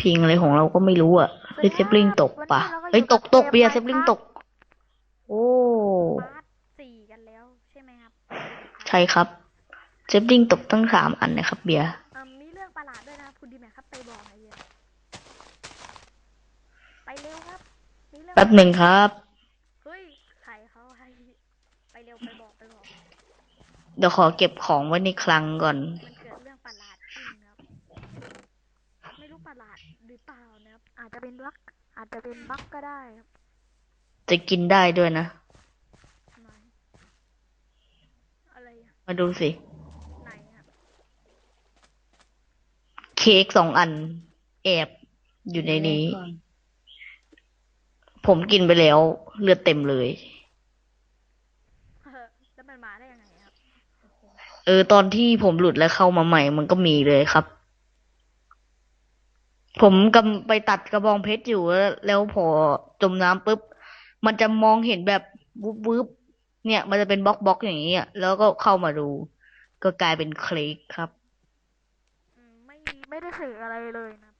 พิงอะไรของเราก็ไม่รู้อะเฮ้ยเซฟลิงตกปะเฮ้ยตกตกเบียร์เซฟลิงตก โอ้พาร์ทสี่กันแล้วใช่ไหมครับใช่ครับเซฟลิงตกตั้งสามอันนะครับเบียร์เอ่อมีเรื่องประหลาดด้วยนะครับคุณดีแม็กครับไปบอกหน่อยเยอะไปเร็วครับมีเรื่องแป๊บหนึ่งครับ เฮ้ยใครเขาให้ไปเร็วไปบอกไปบอก เดี๋ยวขอเก็บของไว้ในคลังก่อน มัน จจะเป็นบั๊กอาจจะเป็นบั๊กก็ได้ครับจะกินได้ด้วยนะ ไหนอะไรอะมาดูสิ ไหนครับเค้กสองอัน แอบอยู่ในนี้ ผมกินไปแล้ว เลือดเต็มเลย เออแล้วมันมาได้ยังไงครับ เออ ตอนที่ผมหลุดแล้วเข้ามาใหม่ มันก็มีเลยครับ ผมกำไปตัดกระบองเพชรอยู่แล้วแล้วพอจมน้ำปุ๊บ มันจะมองเห็นแบบวุบวบเนี่ย มันจะเป็นบล็อกบล็อกอย่างนี้อะแล้วก็เข้ามาดู ก็กลายเป็นเค้กครับอืมไม่ไม่ได้สื่ออะไรเลยนะ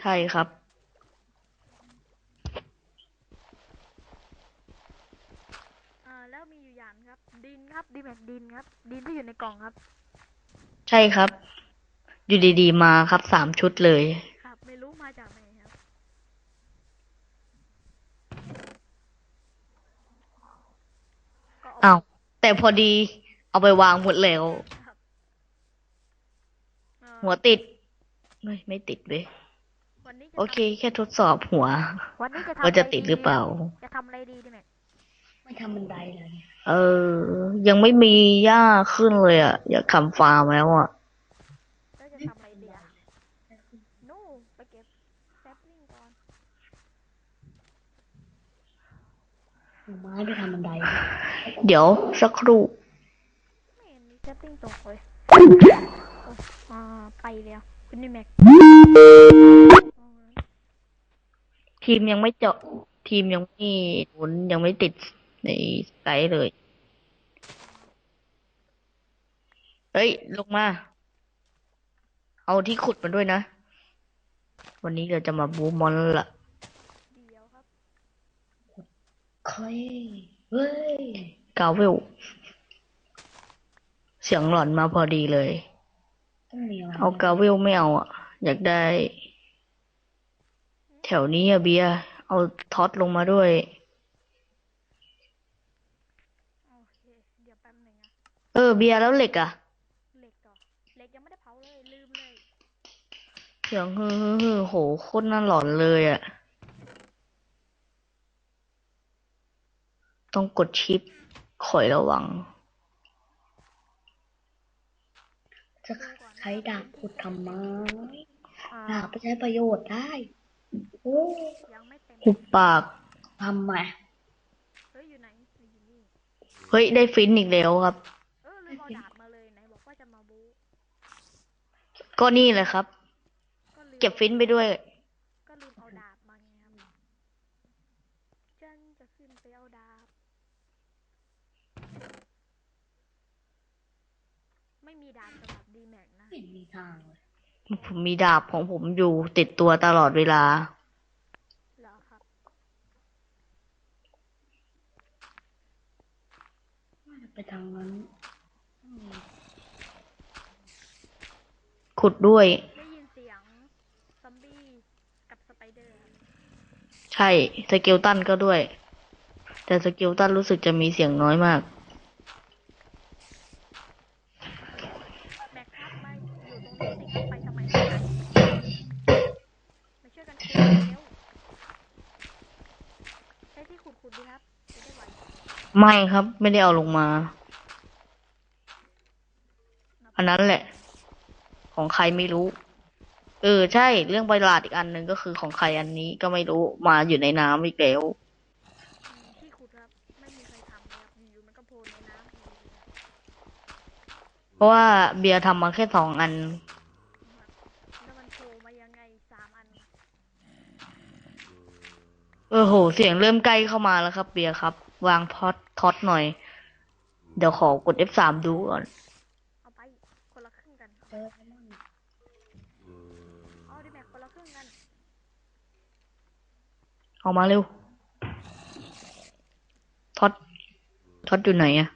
ใช่ครับ อ่า แล้วมีอยู่อย่างครับ ดินครับดีแม็กดินครับ ดินที่อยู่ในกล่องครับ ใช่ครับ อยู่ดีๆมาครับสามชุดเลย ครับ ไม่รู้มาจากไหนครับ ก็เอ้าวแต่พอดี เอาไปวางหมดแล้วครับเอ่อหัวติดไม่ไม่ติดเว้ยวันนี้จะโอเคทแค่ทดสอบหัวำวันนี้จะทำว่าจะไรติดหรือเปล่า จะทำอะไรดีดีแม็กไม่ทำบันไดเลย เออ ยังไม่มีหญ้าขึ้นเลยอะ อยากทำฟาร์มแล้วอะ แล้วจะทำอะไรดีอะนู่ไปเก็บแซปลิงก่อน เอาไม้ไปทำบันได เดี๋ยวสักครู่ไม่เห็นมีแซปลิงตกเลยโอ้อ่าไปแล้วคุณนี่แม็กอ๋อทีมยังไม่เจาะทีมยังไม่หมุนยังไม่ติดในไกด์เลย เฮ้ย ลงมา เอาที่ขุดมาด้วยนะ วันนี้เราจะมาบูมอนแล้วล่ะ เดี๋ยวครับ เคยเฮ้ยกาเวล เสียงหลอนมาพอดีเลย ต้องมีอะไรเอากาเวลไม่เอาอะ อยากได้ แถวนี้อะเบียร์เอาท็อตลงมาด้วย โอเค เดี๋ยวแป๊บหนึ่งอะเออ เบียร์แล้วเหล็กอะ เหล็กก่อนเหล็กยังไม่ได้เผาเลยลืมเลย เสียงฮือฮือฮือโหโคตรน่าหลอนเลยอะ ต้องกดชิปคอยระวัง จะใช้ดาบขุดทำไมอ่าดาบไปใช้ประโยชน์ได้ โอ้ยังไม่เต็มหุบปากทำไมเฮ้ยอยู่ไหนอยู่นี่เฮ้ยได้ฟินอีกแล้วครับ เออลืมเอาดาบมาเลยไหนบอกว่าจะมาบู๊ก็นี่แหละครับก็ลืม เก็บฟินไปด้วย ก็ลืมเอาดาบมาไงครับฉันจะขึ้นไปเอาดาบ ไม่มีดาบสำหรับดีแม็กนะ ไม่ เห็นมีทางเลยผมมีดาบของผมอยู่ติดตัวตลอดเวลา เหรอครับว่าจะไปทางนั้นอืมขุดด้วย ได้ยินเสียงซอมบี้กับสไปเดอร์ครับใช่ สเกลตันก็ด้วย แต่สเกลตันรู้สึกจะมีเสียงน้อยมาก แม็กครับไปอยู่ตรงนี้สิครับไปทำไมไม่ไปมาช่วยกันขุดเร็วใช้ที่ขุดขุดดีครับจะได้ไหว ไม่ครับ ไม่ได้เอาลงมา อันนั้นแหละ ของใครไม่รู้ เออ ใช่ เรื่องประหลาดอีกอันหนึ่งก็คือของใครอันนี้ก็ไม่รู้มาอยู่ในน้ำอีกแล้วอืมที่ขุดครับ ไม่มีใครทำเลยครับอยู่ๆมันก็โผล่ในน้ำเองเลยครับเพราะว่าเบียร์ทำมาแค่สองอันแล้วมันโผล่มายังไงสามอันเออโห เสียงเริ่มใกล้เข้ามาแล้วครับ เบียร์ครับ วางพอดท็อตหน่อย เดี๋ยวขอกด F3 ดูก่อน เอาไปคนละครึ่งกันเจอแล้วมั้งเอาดิแม็กคนละครึ่งงนั่นออกมาเร็วท็อตท็อตอยู่ไหนอะ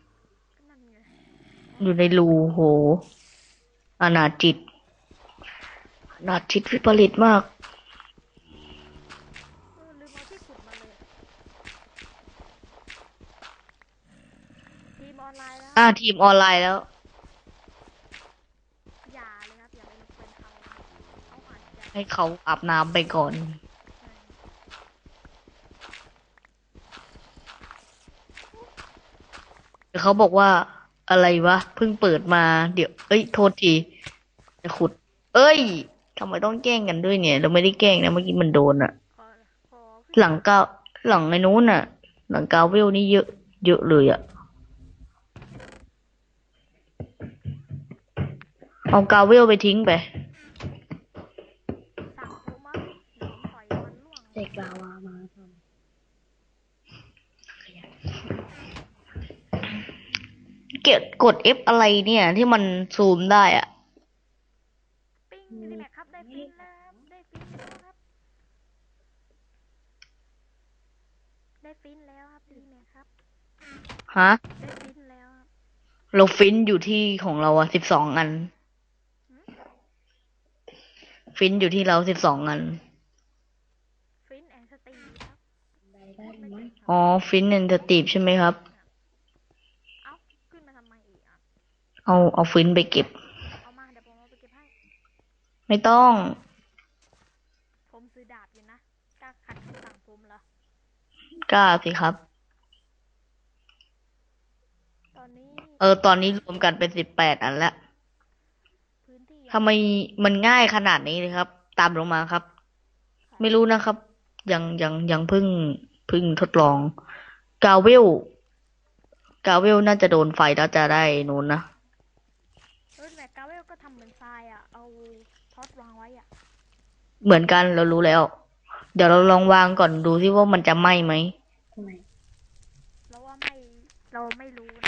ก็นั่นไงอยู่ในรูโหอนาถจิตอนาถจิตวิปริตมาก เออลืมเอาที่ขุดมาเลยทีม ออนไลน์แล้วอ่าทีมออนไลน์แล้ว อย่าเลยครับอย่าไปรบกวนเขาครับเขาอาจจะให้เขาอาบน้ำไปก่อนเออเดี๋ยวเขาบอกว่าอะไรวะเพิ่งเปิดมา เดี๋ยว เอ้ย โทษทีจะขุด เอ้ยทำไมต้องแกล้งกันด้วยเนี่ย เราไม่ได้แกล้งนะเมื่อกี้มันโดนอะพอพอขึ้นหลังกาวหลังไอ้นู้นอะหลังกาวเวลนี่เยอะ เยอะเลยอะ เอากาวเวลไปทิ้งไปสั่งผมมาเดี๋ยวผมปล่อยมันล่วงเสกลาวามาทเกดกด F อะไรเนี่ย ที่มันซูมได้อะปิ้งนี่แหละครับ ได้ฟินแล้วได้ฟินแล้วครับได้ฟินแล้วครับดีแม่ครับ ฮะ ได้ฟินแล้วครับเราฟินอยู่ที่ของเราอะสิบสองอัน ฟินอยู่ที่เราสิบสองอัน ฟินแอนสตีครับำได้ได้ไหมอ๋อ ฟินเอนเตอร์ตีฟใช่ไหมครับ เอ้าขึ้นมาทำไมอีกอะ เอาเอาฟินไปเก็บ เอามาเดี๋ยวผมเอาไปเก็บให้ ไม่ต้อง ผมซื้อดาบอยู่นะกล้าขัดคำสั่งผมเหรอ กล้าสิครับ ตอนนี้ เออ ตอนนี้รวมกันเป็นสิบแปดอันแล้วพื้น ที่ทำไมมันง่ายขนาดนี้เลยครับ ตามลงมาครับ ไม่รู้นะครับ ยังยังยังเพิ่งเพิ่งทดลอง กาเวล กาเวลน่าจะโดนไฟแล้วจะได้นู้นนะเออแต่กาเวลก็ทำเหมือนทรายอะ เอาท็อตวางไว้อะ เหมือนกันเรารู้แล้ว เดี๋ยวเราลองวางก่อนดูซิว่ามันจะไหม้ไหม ทำไมเราว่าไม่ เราไม่รู้นะ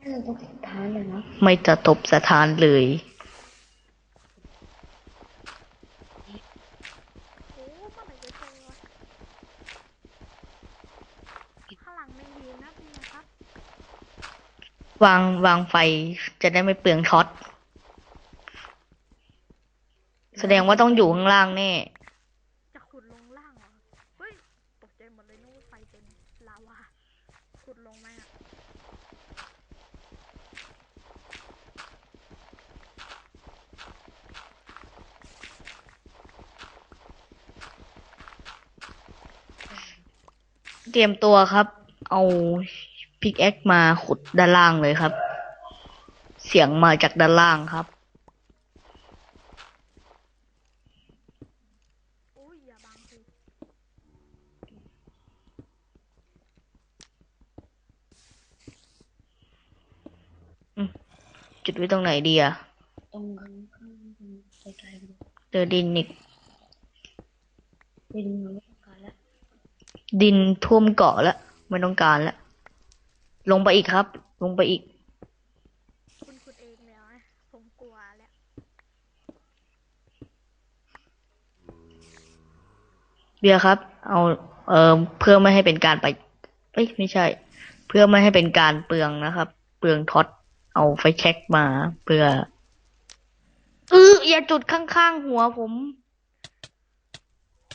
น่าจะต้องติดท้ายเลยนะไม่จะทบสถานเลยโอ้เมื่อไหร่จะเจอวะข้างหลังไม่มีนะพี่นะครับวางวางไฟจะได้ไม่เปลืองช็อต แสดงว่าต้องอยู่ข้างล่างแน่ จะขุดลงล่างเหรอ เฮ้ย ตกใจหมดเลยนึกว่าไฟเป็นลาวา ขุดลงไหมอะ เตรียมตัวครับ เอาพิกแอคมาขุดด้านล่างเลยครับ เสียงมาจากด้านล่างครับอุ้ยอย่าบังสิจุดไว้ตรงไหนดีอะตรงข้างข้างไกลๆเลยเจอดินอีกเป็น ดินท่วมเกาะแล้วไม่ต้องการแล้วลงไปอีกครับ ลงไปอีก คุณขุดเองเลยเหรอผมกลัวแล้วเบียร์ครับ เอาเออเพื่อไม่ให้เป็นการไปเอ้ยไม่ใช่ เพื่อไม่ให้เป็นการเปลืองนะครับ เปลืองท็อตเอาไฟแช็กมาเพื่อเอออย่าจุดข้างๆหัวผม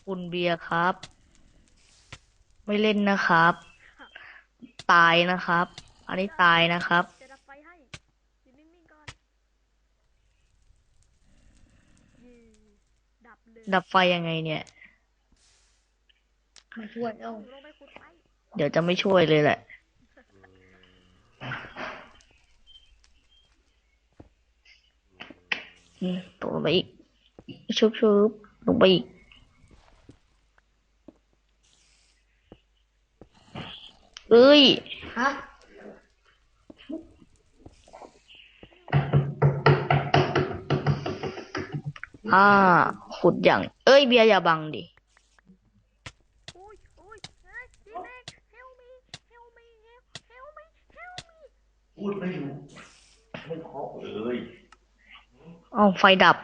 คุณเบียร์ครับ ไม่เล่นนะครับ ตายนะครับ อันนี้ตายนะครับ จะดับไฟให้อยู่นิ่งๆก่อนยีดับเลยดับไฟยังไงเนี่ย มาช่วยเอ้าลงไปขุดไปเดี๋ยวจะไม่ช่วยเลยแหละ อืมตกลงไปอีกชุบชุบลงไปอีก เอ้ยฮะอ่า ขุดอย่าง เอ้ยเบียร์อย่าบังดิอุ้ยอุ้ยเฮ้ยดีแม็ก help me help me help help me help me พูดไม่รู้ไม่ขอเลย เอาไฟดับ